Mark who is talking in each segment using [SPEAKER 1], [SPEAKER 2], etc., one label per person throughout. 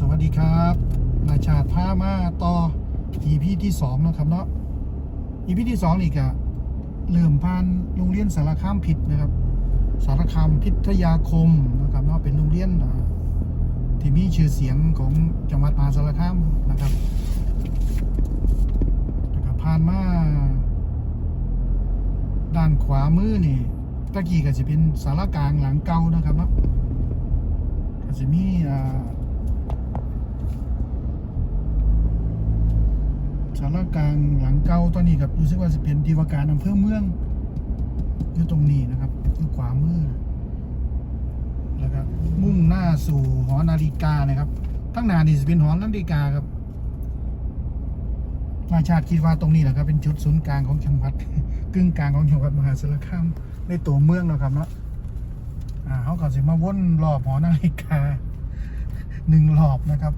[SPEAKER 1] สวัสดีครับนาชาติพามาต่อ EP ที่สองนะครับเนาะ EP ที่สองนี่ก็เริ่มผ่านโรงเรียนสารคามพิษนะครับ สารคามพิทยาคมนะครับเนาะเป็นโรงเรียนที่มีชื่อเสียงของจังหวัดมหาสารคามนะครับแล้วก็ผ่านมาด้านขวามือนี่ตะกี้ก็จะเป็นสารกลางหลังเก่านะครับเนาะก็จะมีอ่าสากลางหลังเก่าตอนนี้กับรู้สึกว่าจะเป็นดีวาการอำเภอเมืองอยู่ตรงนี้นะครับอยู่ขวามือแล้วก็มุ่งหน้าสู่หอนาฬิกานะครับทั้งน้านี่จะเป็นหอนาฬิกาครับนาชาติคิดว่าตรงนี้แหละครับเป็นจุดศูนย์กลางของจังหวัดกึ่งกลางของจังหวัดมหาสารคามในตัวเมืองนะครับเนาะอ่าเขาก็สิมาวนรอบหอนาฬิกาหนึ่งรอบนะครับ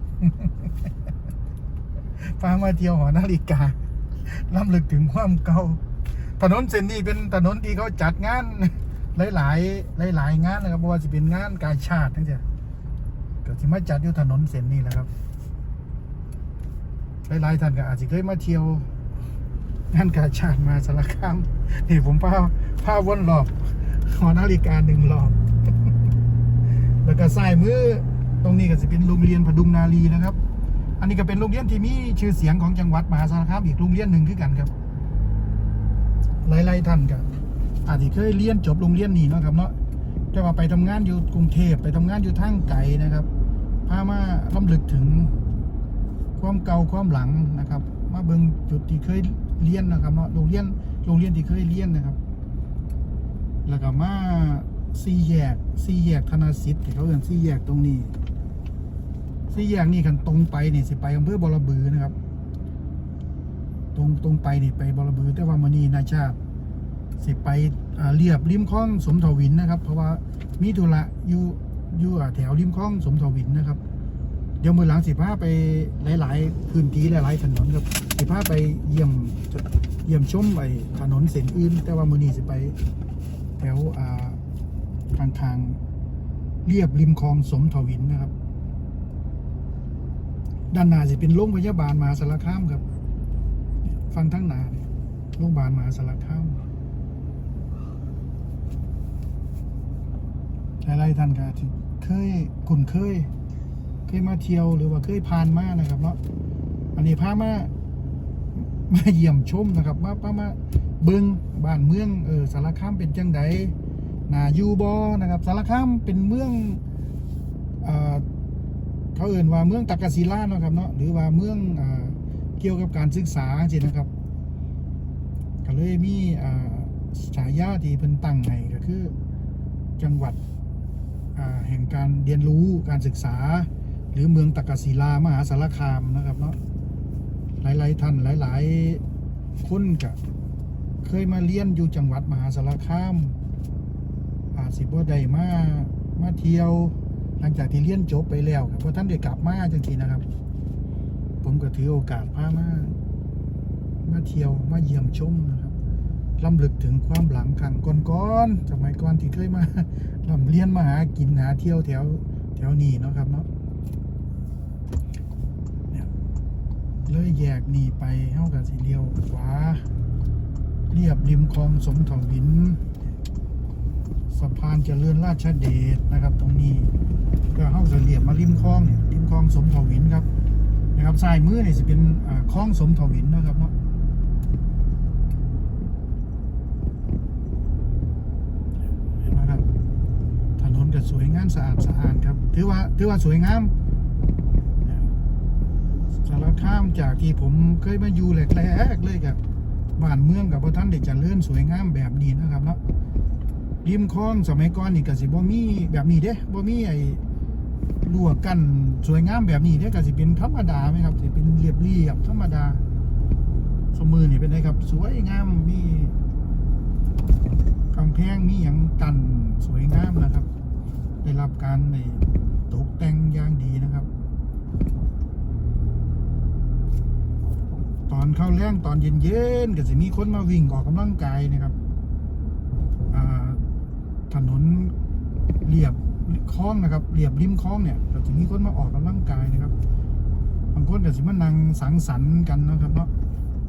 [SPEAKER 1] ฟังมาเที่ยวหอนาฬิกาล้ำลึกถึงความเก่าถนนเส้นนี้เป็นถนนที่เขาจัดงาน หลายๆหลาย ๆ งานนะครับเพราะว่าจะเป็นงานกาชาติทั้งเจ้าก็สิมาจัดอยู่ถนนเส้นนี้แหละครับหลายๆท่านก็อาจจะเคยมาเที่ยวงานกาชาติมาสารคามนี่ผมพาพาวนรอบหอนาฬิกาหนึ่งรอบแล้วก็ซ้ายมือตรงนี้ก็จะเป็นโรงเรียนพดุงนารีนะครับ อันนี้ก็เป็นโรงเรียนที่มีชื่อเสียงของจังหวัดมหาสารคามอีกโรงเรียนหนึ่งคือกันครับ หลายๆท่านก็อาจจะเคยเรียนจบโรงเรียนนี้เนาะครับเนาะจะว่าไปทำงานอยู่กรุงเทพไปทำงานอยู่ทางไกลนะครับพามาล้ำลึกถึงความเก่าความหลังนะครับ มาเบิ่งจุดที่เคยเรียนนะครับเนาะโรงเรียนโรงเรียนที่เคยเรียนนะครับแล้วก็มาสี่แยกสี่แยกธนาสิทธิ์เขาเรียกสี่แยกตรงนี้ สี่แยกนี่กันตรงไปนี่สิไปอำเภอบอระบือนะครับ ตรงตรงไปนี่ไปบอระบือ แต่ว่ามันนี่นาชาติ สิไปเรียบริมคลองสมทวินนะครับ เพราะว่ามีธุระอยู่อยู่แถวริมคลองสมทวินนะครับ เดี๋ยวมือหลังสิพาไปหลาย ๆ พื้นที่หลาย ๆ ถนนครับสิพาไปเยี่ยมเยี่ยมชมไอ้ถนนเส้นอื่น แต่ว่ามือนี้สิไปแถวทางทางเรียบริมคลองสมทวินนะครับ ด้านหน้าจะเป็นโรงพยาบาลมหาสารคามครับ ฟังทั้งหน้าเนี่ยโรงพยาบาลมหาสารคามหลายๆท่านก็ที่เคยคุ้นเคย เคยมาเที่ยวหรือว่าเคยผ่านมานะครับเนาะอันนี้พามามาเยี่ยมชมนะครับมาพามาเบิงบ้านเมืองเออสารคามเป็นจังไดนายูบอนะครับ สารคามเป็นเมืองอ่อ เขาเอ่นว่าเมืองตักกศิลาเนาะครับเนาะหรือว่าเมืองเอ่อเกี่ยวกับการศึกษาสิงนะครับ ก็เลยมีฉายาที่เพิ่นตั้งให้ก็คือจังหวัดแห่งการเรียนรู้การศึกษา หรือเมืองตักศิลามหาสารคามนะครับเนาะหลาย ๆ ท่านหลาย ๆ คนก็เคยมาเรียนอยู่จังหวัดมหาสารคามอาจสิบ่ได้มามาเที่ยว ลังจากที่เรียนจบไปแล้วเพราะท่านได้กลับมาจังทีนะครับ ผมก็ถือโอกาสพามามาเที่ยวมาเยี่ยมชมนะครับล้ำลึกถึงความหลังขังก่อนๆสมัยก่อนที่เคยมาลำเรียนมาหากินหาเที่ยวแถวแถวนี้เนาะครับเนาะเลยแยกหนีไปเข้ากับสีเลียวขวาเรียบริมคลองสมทวิน สะพานเจริญราชเดชนะครับ ตรงนี้ก็เข้าจะเรียบมาริมคลองเนี่ยริมคลองสมทวินครับนะครับซ้ายมือเนี่ยจะเป็นคลองสมทวินนะครับเนาะนไหมครับถนนก็สวยงามสะอาดสะอาดครับถือว่าถือว่าสวยงามสารคามจากที่ผมเคยมาอยู่แรกๆเลยกับบ้านเมืองกับพระท่านเด็กจะเลื่อนสวยงามแบบนี้นะครับเนาะ ริมคลองสมัยก่อนนี่ก็สิบ่มีแบบนี้เด้บ่มีไอ้รั้วกั้นสวยงามแบบนี้เด้ก็สิเป็นธรรมดาไหมครับสิเป็นเรียบเรียบๆธรรมดา สมือนี่เป็นไงครับ สวยงามมีกำแพงมีอย่างกันสวยงามนะครับ ได้รับการในตกแต่งอย่างดีนะครับ ตอนเข้าแรงตอนเย็นๆก็จะมีคนมาวิ่งออกกำลังกายนะครับ ถนนเรียบคลองนะครับเรียบริมคลองเนี่ยก็จะมีคนมาออกกำลังกายนะครับบางคนก็สิมานั่งสังสรรค์กันนะครับเนาะ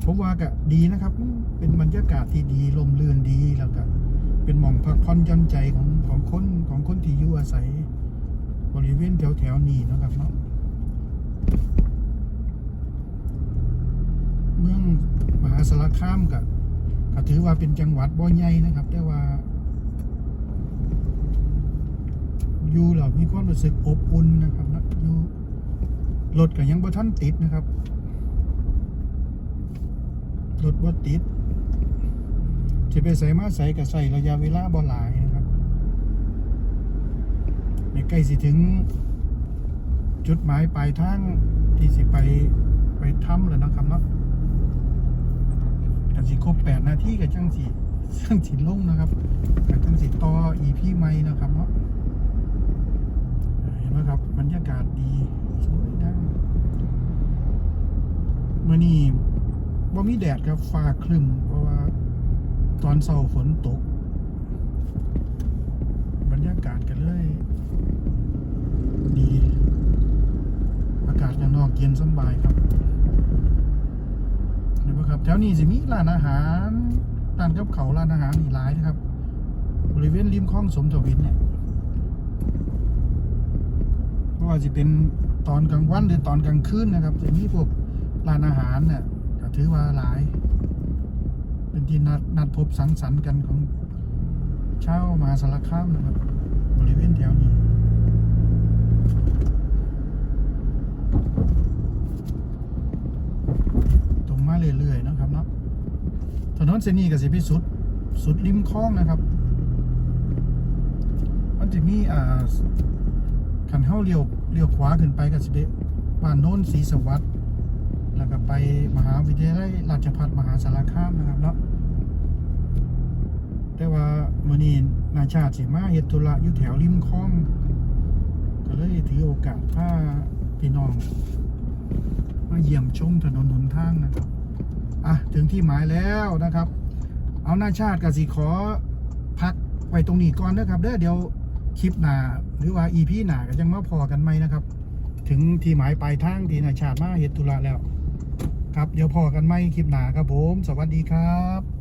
[SPEAKER 1] ผมว่าก็ดีนะครับ เป็นบรรยากาศที่ดีลมลื่นดีแล้วก็เป็นหม่องพักผ่อนย่อนใจของของคนของคนที่อยู่อาศัย บริเวณแถวแถวนี้นะครับเนาะเมืองมหาสารคามกับก็ถือว่าเป็นจังหวัดบ่ใหญ่นะครับ แต่ว่า อยู่เรามีความรู้สึกอบอุ่นนะครับนะอยู่รถก็ยังบ่ทันติดนะครับรถบ่ติดจะไปใส่มาใส่ก็ใส่ระยะเวลาบ่หลายนะครับในใกล้สิถึง จุดหมายปลายทางที่สิไปไปถ้ำแล้วนะครับเนาะกันสิครบแปดนาทีกับจังสิจังสิลงนะครับกับจังสิต่ออีพีใหม่นะครับเนาะ ครับบรรยากาศดีสวยดังเมื่อนี้ว่ามีแดดครับฟ้าครึ้มเพราะว่าตอนเช้าฝนตก บรรยากาศกันเลย ดี อากาศข้างนอกเย็นสบายครับเห็นไหมครับแถวนี้สิมีร้านอาหารร้านกับเขาร้านอาหารนี่หลายนะครับ บริเวณริมคลองสมทวินเนี่ย ว่าจะเป็นตอนกลางวันหรือตอนกลางคืนนะครับจะมีพวกร้านอาหารเนี่ยก็ถือว่าหลาย เป็นที่นัดนัดพบสังสรรค์กันของเชามาสารคามนะครับ บริเวณแถวนี้ตรงมาเรื่อยๆนะครับเนาะถนนเส้นนี้ก็สิพิสุดสุดริมคลองนะครับ มันจะมีอ่า ขันเข้าเลี้ยวเลี้ยวขวาขึ้นไปก็สิเปบ้านโน้นศรีสวัสดิ์แล้วก็ไปมหาวิทยาลัยราชภัฏมหาสารคามนะครับเนาะแต่ว่ามื้อนี้นาชาติสิมาเฮ็ดธุระอยู่แถวริมคลอง ก็เลยถือโอกาสพาพี่น้อง มาเยี่ยมชมถนนหนทางนะครับ อะ ถึงที่หมายแล้วนะครับ เอาหน้าชาติกสิขอพักไว้ตรงนี้ก่อนนะครับเด้อเดี๋ยว คลิปหนาหรือว่าอีพีหนาก็ยังมาพอกันไหมนะครับ ถึงที่หมายปลายทางที่นาชาติมาเฮตุระแล้ว ครับเดี๋ยวพอกันไหมคลิปหนาครับผม สวัสดีครับ